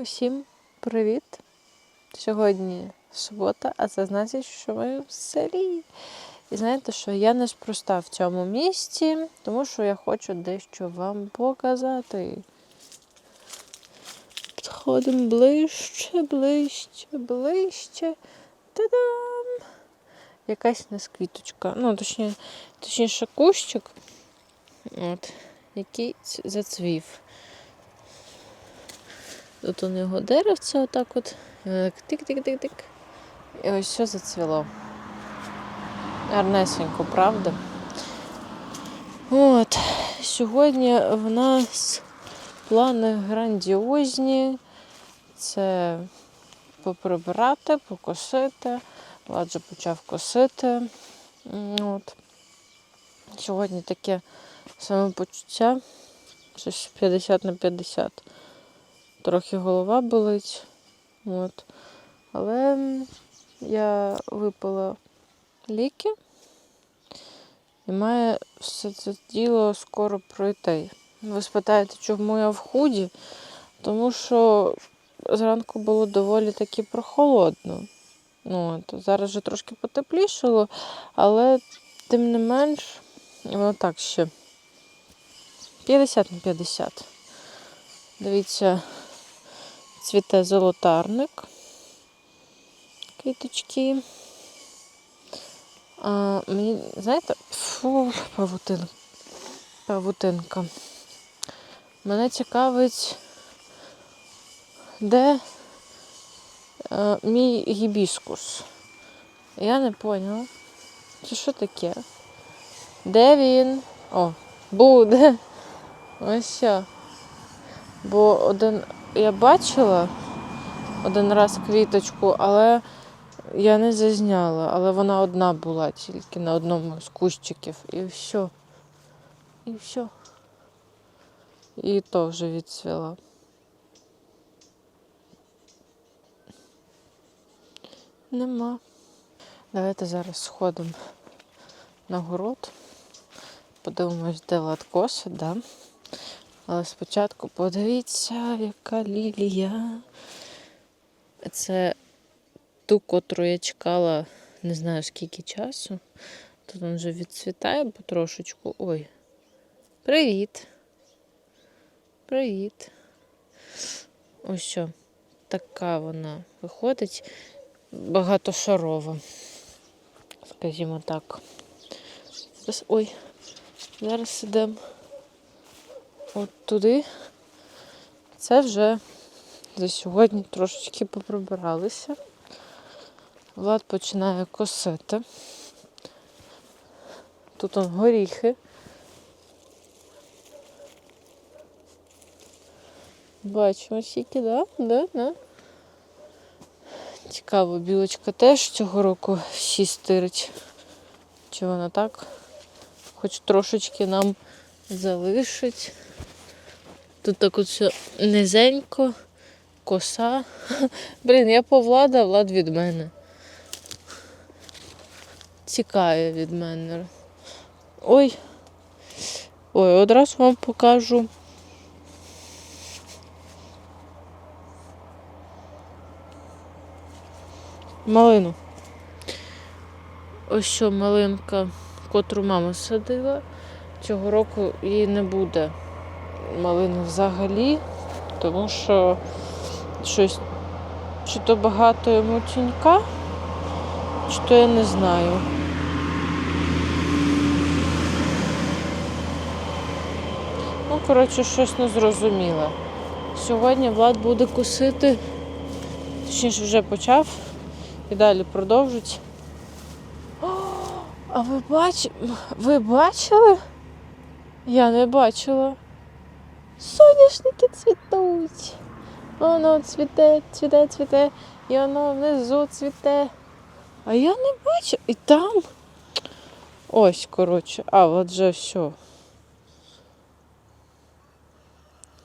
Усім привіт! Сьогодні субота, а це значить, що ми в селі. І знаєте що, я неспроста в цьому місці, тому що я хочу дещо вам показати. Підходимо ближче, ближче, ближче. Та-дам! Якась у нас квіточка. Ну, точніше, точніше кущик, от, який зацвів. Тут у нього деревце отак от. Так тик-тик-тик-тик. І ось все зацвіло. Гарнесенько, правда? От. Сьогодні в нас плани грандіозні. Це поприбирати, покосити. Влад вже почав косити. От. Сьогодні таке самопочуття. Щось 50 на 50 трохи голова болить. От. Але я випила ліки і має все це діло скоро пройти. Ви спитаєте, чому я в худі? Тому що зранку було доволі таки прохолодно. Ну, от, зараз вже трошки потеплішало, але тим не менш, воно так ще 50 на 50. Дивіться, цвіте золотарник. Квіточки. А, мені, знаєте, фу, павутин, павутинка. Мене цікавить, де е, мій гібіскус. Я не поняла. Це що таке? Де він? О, буде. Ось що. Бо один я бачила один раз квіточку, але я не зазняла, але вона одна була тільки на одному з кущиків. І все. І все. І то вже відцвіла. Нема. Давайте зараз сходимо на город. Подивимось, де Влад косить, да? Але спочатку подивіться, яка лілія. Це ту, котру я чекала не знаю скільки часу. Тут він вже відцвітає потрошечку. Ой. Привіт. Привіт. Ось що. Така вона виходить багатошарова. Скажімо так. Ой, зараз ідемо от туди. Це вже за сьогодні трошечки поприбиралися. Влад починає косити. Тут он горіхи. Бачимо скільки, да? Да, да. Цікаво, білочка теж цього року всі стирить. Чи вона так? Хоч трошечки нам залишить. Тут так от все низенько, коса. Блін, я по влада, влад від мене. Тікає від мене. Ой. Ой, одразу вам покажу. Малину. Ось що малинка, котру мама садила. Цього року її не буде малини взагалі, тому що щось чи то багато йому тінька, чи то я не знаю. Ну, коротше, щось незрозуміле. Сьогодні Влад буде косити, точніше вже почав і далі продовжить. О, а ви бач... ви бачили? Я не бачила. Соняшники цвітуть. Воно цвіте, цвіте, цвіте, і воно внизу цвіте. А я не бачу. І там. Ось, коротше, а от же все.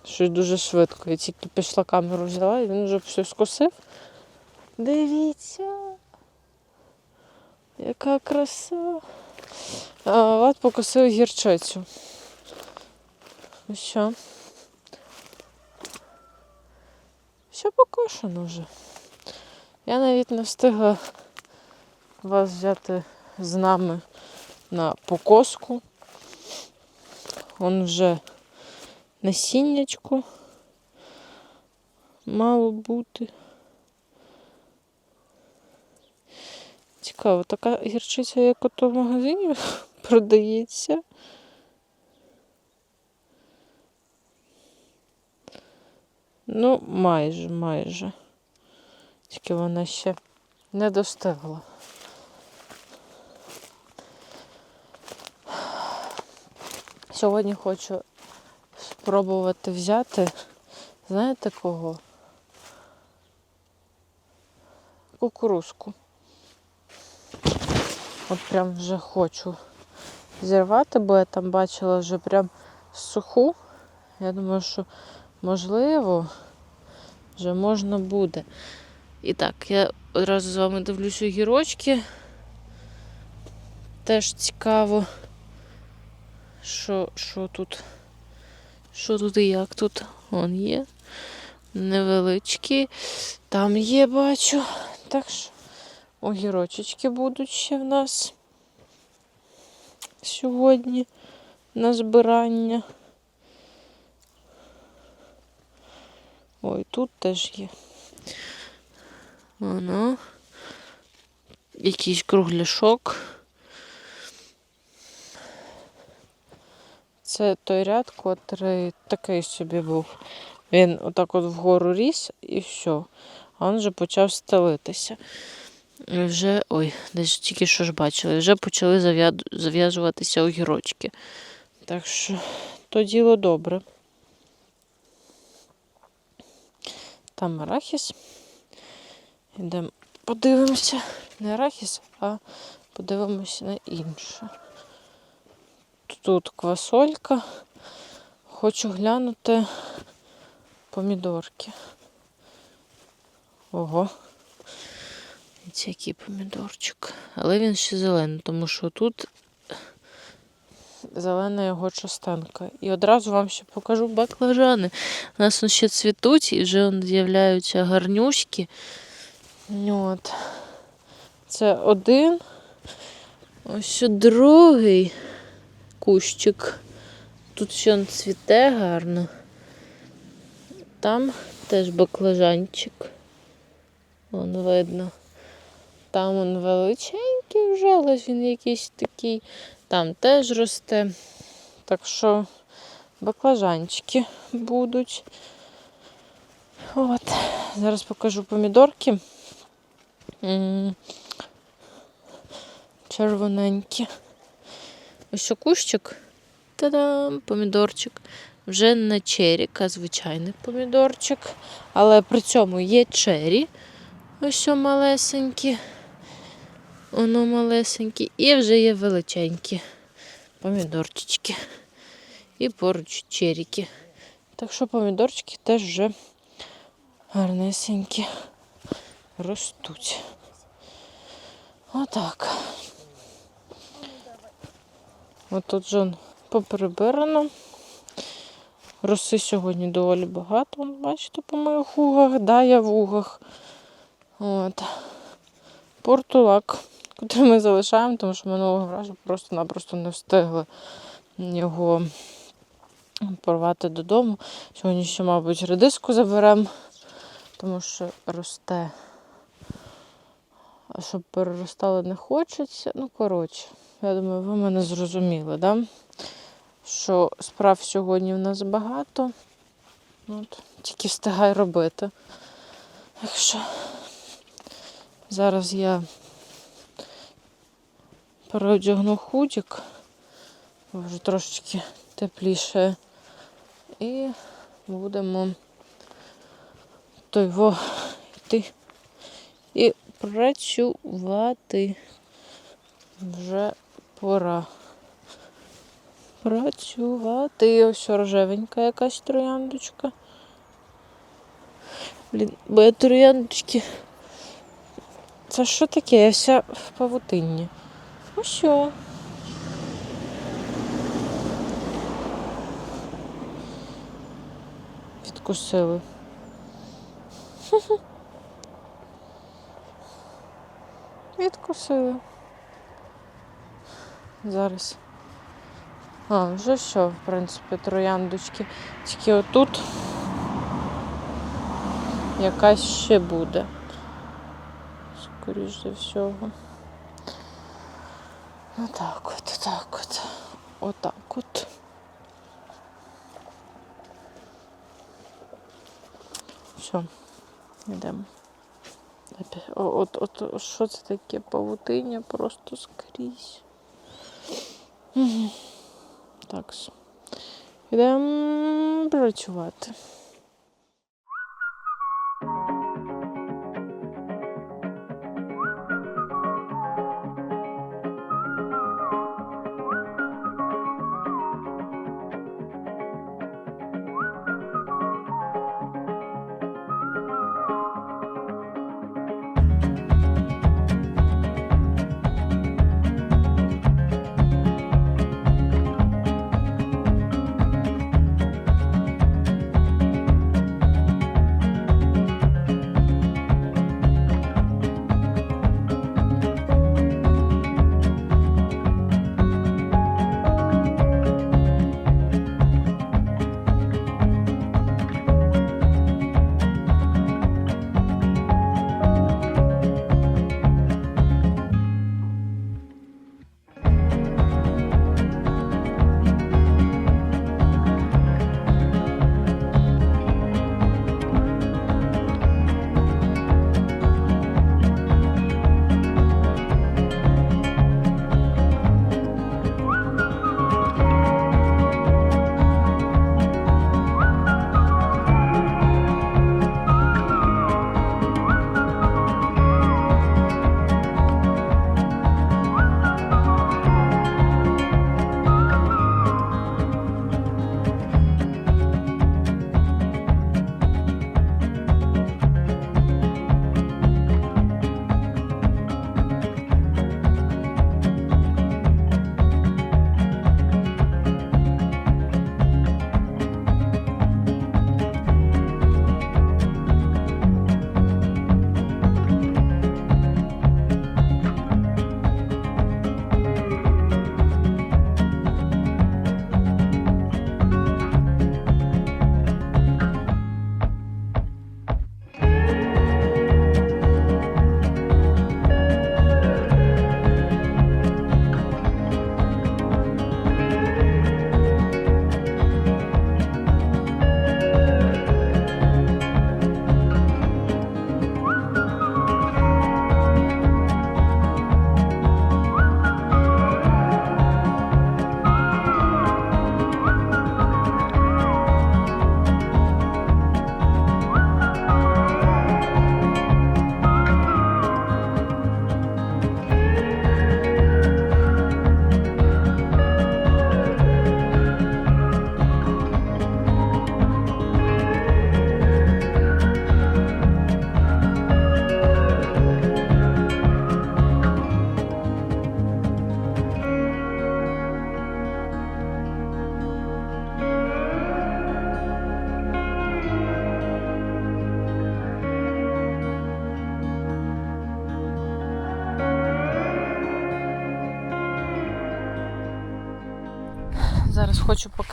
Щось дуже швидко. Я тільки пішла камеру взяла і він вже все скосив. Дивіться. Яка краса. А, Влад покосив гірчицю. Ну що? Все покошено вже. Я навіть не встигла вас взяти з нами на покоску. Он вже насіннячко мало бути. Цікаво, така гірчиця, як ото в магазині продається. Ну, майже, майже. Тільки вона ще не достигла. Сьогодні хочу спробувати взяти, знаєте кого? Кукурузку. От прям вже хочу зірвати, бо я там бачила вже прям суху. Я думаю, що можливо вже можна буде. І так, я одразу з вами дивлюся огірочки. Теж цікаво, що, що тут, що тут і як тут. Вон є. Невеличкі. Там є, бачу. Так що огірочечки будуть ще в нас сьогодні на збирання. Ой, тут теж є. Воно. Якийсь кругляшок. Це той ряд, котрий такий собі був. Він отак от вгору ріс і все. А він вже почав стелитися. І вже, ой, десь тільки що ж бачили, вже почали зав'я- зав'язуватися огірочки. Так що то діло добре. Там арахіс. Йдемо подивимося. Не арахіс, а подивимося на інше. Тут квасолька. Хочу глянути помідорки. Ого. Ось який помідорчик. Але він ще зелений, тому що тут зелена його частинка. І одразу вам ще покажу баклажани. У нас ще цвітуть і вже з'являються гарнюшки. От. Це один. Ось другий кущик. Тут ще цвіте гарно. Там теж баклажанчик. Вон видно. Там он величенький вже, але він якийсь такий. Там теж росте. Так що баклажанчики будуть. От. Зараз покажу помідорки. Червоненькі. Ось кущик. Та-дам! Помідорчик. Вже не черік, а звичайний помідорчик. Але при цьому є чері. Ось малесенькі. Воно малесенькі. І вже є величенькі помідорчики. І поруч черіки. Так що помідорчики теж вже гарнесенькі ростуть. Отак. От тут же поприбирано. Роси сьогодні доволі багато. Бачите, по моїх угах, да, я в угах. От. Портулак, який ми залишаємо, тому що минулого разу просто-напросто не встигли його порвати додому. Сьогодні ще, мабуть, редиску заберемо, тому що росте. А щоб переростало не хочеться. Ну, коротше, я думаю, ви мене зрозуміли, да? що справ сьогодні в нас багато. От, тільки встигай робити. Так зараз я переодягну худік, вже трошечки тепліше. І будемо во йти і працювати. Вже пора. Працювати. Ось рожевенька якась трояндочка. Блін, бо я трояндочки. Це що таке? Я вся в павутинні. Ну що? Відкусили. Відкусили. Зараз. А, вже що, в принципі, трояндочки. Тільки отут якась ще буде. Скоріш за всього. Отак от, отак от. Отак от. Все, йдемо. О- От, от, що це таке? Павутиння просто скрізь. Мгм. Так. Йдемо працювати.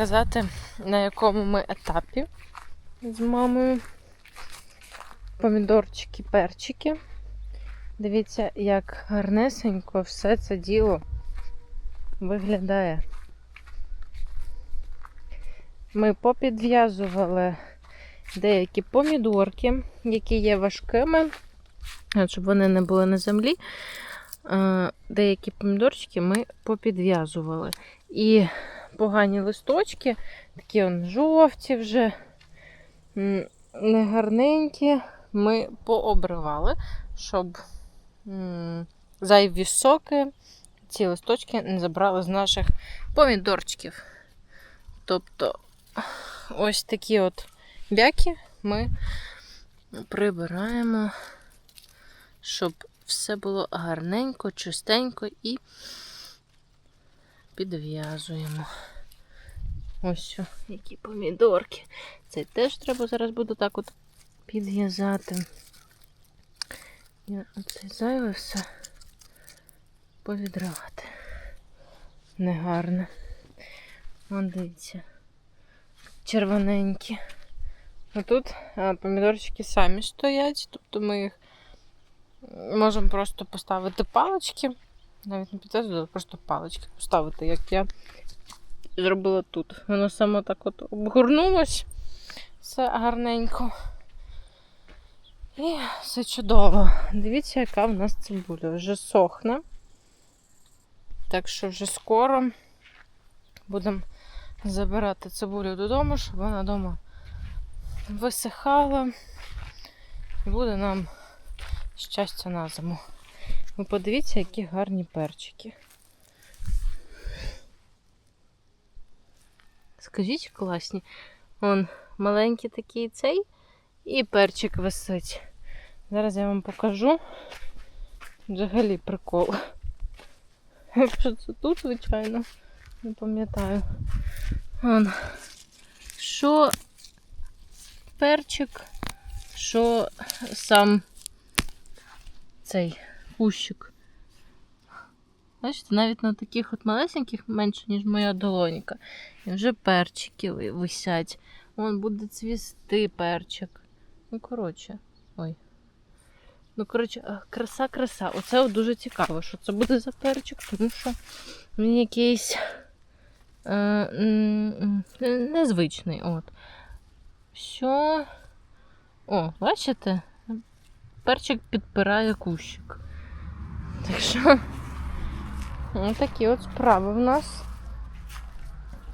Показати, на якому ми етапі з мамою. Помідорчики, перчики. Дивіться, як гарнесенько все це діло виглядає. Ми попідв'язували деякі помідорки, які є важкими, щоб вони не були на землі. Е, Деякі помідорчики ми попідв'язували. І погані листочки, такі он жовті вже, негарненькі, ми пообривали, щоб зайві соки, ці листочки не забрали з наших помідорчиків. Тобто, ось такі от бяки ми прибираємо, щоб все було гарненько, чистенько і підв'язуємо. Ось що, які помідорки. Це теж треба зараз буду так от підв'язати. І оце зайве все повідривати. Негарне. Вон дивіться. Червоненькі. А тут помідорчики самі стоять, тобто ми їх можемо просто поставити палички. Навіть не підв'язувати, просто палички поставити, як я зробила тут. Воно само так от обгорнулось. Все гарненько. І все чудово. Дивіться, яка в нас цибуля. Вже сохне. Так що вже скоро будемо забирати цибулю додому, щоб вона вдома висихала. І буде нам щастя на зиму. Ви подивіться, які гарні перчики. Скажіть, класні. Вон маленький такий цей і перчик висить. Зараз я вам покажу. Взагалі прикол. Що це тут, звичайно, не пам'ятаю. Вон. Що перчик, що сам цей кущик. Бачите, навіть на таких от малесеньких менше, ніж моя долонька. І вже перчики висять. Вон буде цвісти перчик. Ну, коротше. Ой. Ну, коротше, краса, краса. Оце от дуже цікаво, що це буде за перчик, тому що він якийсь е, незвичний. От. Що. О, бачите? Перчик підпирає кущик. Так що. Ось такі от справи в нас.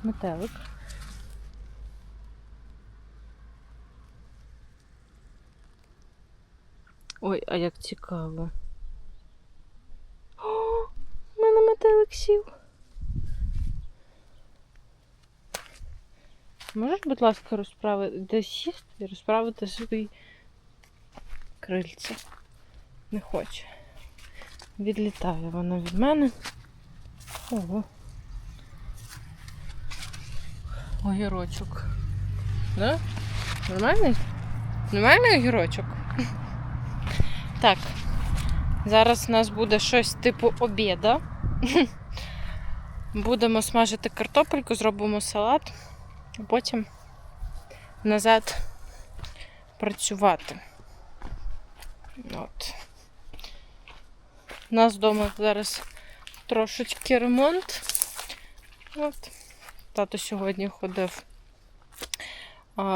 Метелик. Ой, а як цікаво. О, в мене метелик сів. Можеш, будь ласка, розправити, де сісти і розправити свої крильця? Не хоче. Відлітає вона від мене. Ого. Огірочок. Да? Нормальний? Нормальний огірочок? Так. Зараз у нас буде щось типу обіда. Будемо смажити картопельку, зробимо салат, а потім назад працювати. От. У нас вдома зараз трошечки ремонт. От. Тато сьогодні ходив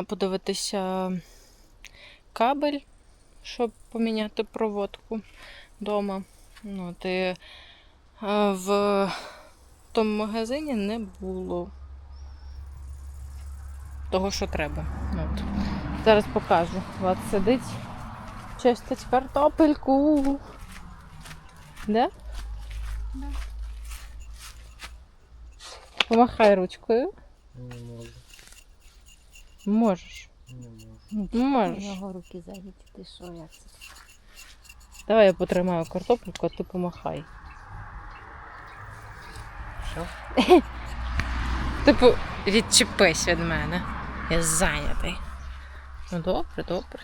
подивитися кабель, щоб поміняти проводку вдома. От, і, в тому магазині не було того, що треба. От. Зараз покажу. Влад сидить, чистить картопельку. Да? Да. Помахай ручкою. Не можу. Можеш. Не можу. Ну, можеш. Його руки зайняті, ти що, як це? Давай я потримаю картопельку, а ти помахай. Що? Типу, відчепись від мене. Я зайнятий. Ну добре, добре.